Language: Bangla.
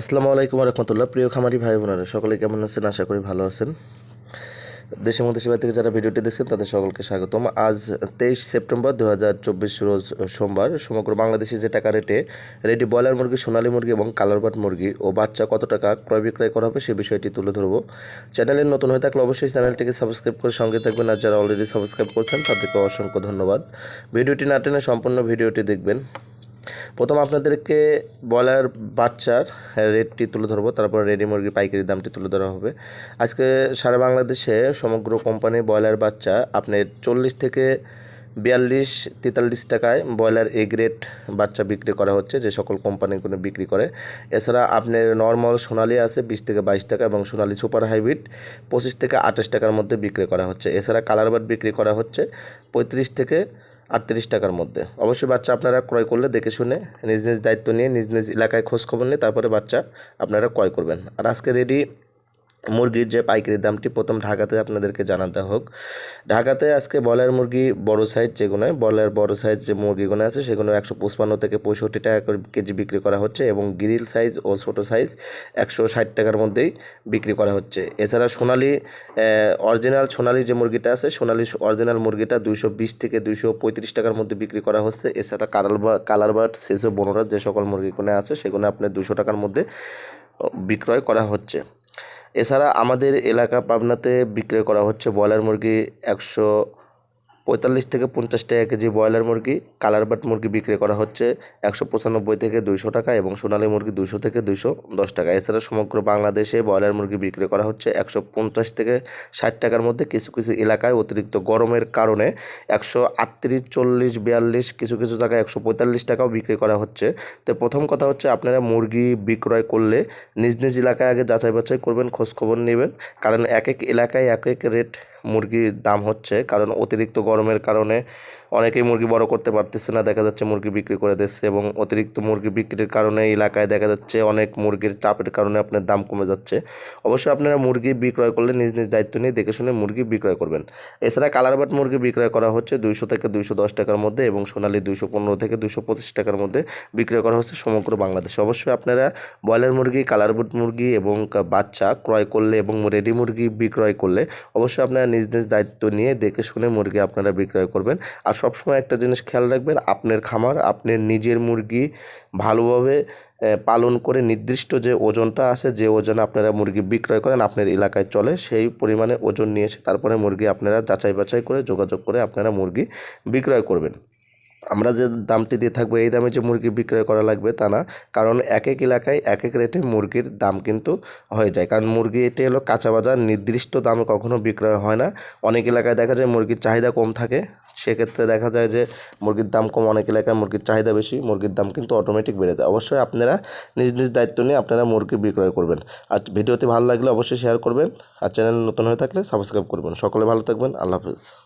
আসসালামু আলাইকুম রহমতুল্লাহ। প্রিয় খামারি ভাই বোনেরা, সকলে কেমন আছেন? আশা করি ভালো আছেন। দেশের মধ্যে সেবা থেকে যারা ভিডিওটি দেখছেন, তাদের সকলকে স্বাগতম। আজ তেইশ সেপ্টেম্বর দু হাজার চব্বিশ রোজ সোমবার। সমগ্র বাংলাদেশে যে টাকা রেটে, রেডি ব্রয়লার মুরগি, সোনালী মুরগি এবং কালারবাট মুরগি ও বাচ্চা কত টাকা ক্রয় বিক্রয় করা হবে সে বিষয়টি তুলে ধরবো। চ্যানেলে নতুন হয়ে থাকলে অবশ্যই চ্যানেলটিকে সাবস্ক্রাইব করে সঙ্গে থাকবেন আর যারা অলরেডি সাবস্ক্রাইব করছেন, তাদেরকে অসংখ্য ধন্যবাদ। ভিডিওটি না টেনে সম্পূর্ণ ভিডিওটি দেখবেন। প্রথম আপনাদেরকে ব্রয়লার বাচ্চার রেটটি তুলে ধরবো, তারপর রেডি মুরগির পাইকারি দামটি তুলে ধরা হবে। আজকে সারা বাংলাদেশে সমগ্র কোম্পানি ব্রয়লার বাচ্চা আপনার চল্লিশ থেকে বিয়াল্লিশ, তেতাল্লিশ টাকায় ব্রয়লার এ গ্রেড বাচ্চা বিক্রি করা হচ্ছে, যে সকল কোম্পানিগুলো বিক্রি করে। এছাড়া আপনার নর্মাল সোনালি আছে বিশ থেকে বাইশ টাকা এবং সোনালি সুপার হাইব্রিড পঁচিশ থেকে আঠাশ টাকার মধ্যে বিক্রি করা হচ্ছে। এছাড়া কালার বাট বিক্রি করা হচ্ছে পঁয়ত্রিশ থেকে আটত্রিশ টাকার মধ্যে। অবশ্যই বাচ্চা আপনারা ক্রয় করলে দেখে শুনে, নিজ নিজ দায়িত্ব নিয়ে, নিজ নিজ এলাকায় খোঁজ খবর নিয়ে তারপরে বাচ্চা আপনারা ক্রয় করবেন। আর আজকে রেডি মুরগির যে পাইকারি দামটি প্রথম ঢাকাতে আপনাদেরকে জানাতে হোক। ঢাকাতে আজকে বয়লার মুরগি বড় সাইজ যেগুলো বয়লার বড় সাইজ যে মুরগিগুলো আছে, সেগুলো একশো পঁচপান্ন থেকে পঁয়ষট্টি টাকা করে কেজি বিক্রি করা হচ্ছে এবং গ্রিল সাইজ ও ছোটো সাইজ একশো ষাট টাকার মধ্যেই বিক্রি করা হচ্ছে। এছাড়া সোনালি অরিজিনাল সোনালি যে মুরগিটা আছে, সোনালি অরিজিনাল মুরগিটা দুইশো বিশ থেকে দুইশো পঁয়ত্রিশ টাকার মধ্যে বিক্রি করা হচ্ছে। এছাড়া কালার বা কালার বাট সেসব বনোরা যে সকল মুরগিগুলো আছে সেগুলো আপনার দুশো টাকার মধ্যে বিক্রয় করা হচ্ছে। এছাড়া আমাদের এলাকা পাবনাতে বিক্রয় করা হচ্ছে ব্রয়লার মুরগি একশো পঁয়তাল্লিশ থেকে পঞ্চাশ টাকা কেজি ব্রয়লার মুরগি, কালার বাট মুরগি বিক্রি করা হচ্ছে একশো পঁচানব্বই থেকে দুইশো টাকা এবং সোনালী মুরগি দুইশো থেকে দুইশো দশ টাকা। এছাড়া সমগ্র বাংলাদেশে ব্রয়লার মুরগি বিক্রি করা হচ্ছে একশো পঞ্চাশ থেকে ষাট টাকার মধ্যে। কিছু কিছু এলাকায় অতিরিক্ত গরমের কারণে একশো আটত্রিশ, চল্লিশ, বিয়াল্লিশ, কিছু কিছু জায়গায় একশো পঁয়তাল্লিশ টাকাও বিক্রি করা হচ্ছে। তো প্রথম কথা হচ্ছে আপনারা মুরগি বিক্রয় করলে নিজ নিজ এলাকায় আগে যাচাই বাছাই করবেন, খোঁজখবর নেবেন। কারণ এক এক এলাকায় এক এক রেট মুরগির দাম হচ্ছে কারণ অতিরিক্ত গরমের কারণে অনেকেই মুরগি বড় করতে পারতেছে না, দেখা যাচ্ছে মুরগি বিক্রি করে দিচ্ছে এবং অতিরিক্ত মুরগি বিক্রির কারণে এলাকায় দেখা যাচ্ছে অনেক মুরগির চাপের কারণে আপনার দাম কমে যাচ্ছে। অবশ্যই আপনারা মুরগি বিক্রয় করলে নিজ নিজ দায়িত্ব নিয়ে দেখে শুনে মুরগি বিক্রয় করবেন। এছাড়া কালার বাট মুরগি বিক্রয় করা হচ্ছে দুইশো থেকে দুইশো দশ টাকার মধ্যে এবং সোনালি দুইশো পনেরো থেকে দুইশো পঁচিশ টাকার মধ্যে বিক্রয় করা হচ্ছে সমগ্র বাংলাদেশে। অবশ্যই আপনারা ব্রয়লার মুরগি, কালার বুট মুরগি এবং বাচ্চা ক্রয় করলে এবং রেডি মুরগি বিক্রয় করলে অবশ্যই আপনারা নিজ নিজ দায়িত্ব নিয়ে দেখে শুনে মুরগি আপনারা বিক্রয় করবেন। আর সবসময় একটা জিনিস খেয়াল রাখবেন, আপনার খামার, আপনার নিজের মুরগি ভালোভাবে পালন করে নির্দিষ্ট যে ওজনটা আছে, যে ওজনে আপনারা মুরগি বিক্রয় করেন আপনার এলাকায় চলে, সেই পরিমাণে ওজন নিয়ে এসে তারপরে মুরগি আপনারা যাচাই বাছাই করে, যোগাযোগ করে আপনারা মুরগি বিক্রয় করবেন। আমরা যে দামটি দিয়ে থাকব, এই দামে যে মুরগি বিক্রয় করা লাগবে তা না। কারণ এক এক এলাকায় এক এক রেটে মুরগির দাম কিন্তু হয়ে যায়। কারণ মুরগি এটি হলো কাঁচা বাজার, নির্দিষ্ট দামে কখনো বিক্রয় হয় না। অনেক এলাকায় দেখা যায় মুরগির চাহিদা কম থাকে। সেক্ষেত্রে দেখা যায় যে মুরগির দাম কম, অনেক এলাকায় মুরগির চাহিদা বেশি, মুরগির দাম কিন্তু অটোমেটিক বেড়ে যায়। অবশ্যই আপনারা নিজ নিজ দায়িত্ব নিয়ে আপনারা মুরগি বিক্রয় করবেন। আর ভিডিওটি ভালো লাগলে অবশ্যই শেয়ার করবেন। আর চ্যানেল নতুন হয়ে থাকলে সাবস্ক্রাইব করবেন। সকলে ভালো থাকবেন। আল্লাহ হাফিজ।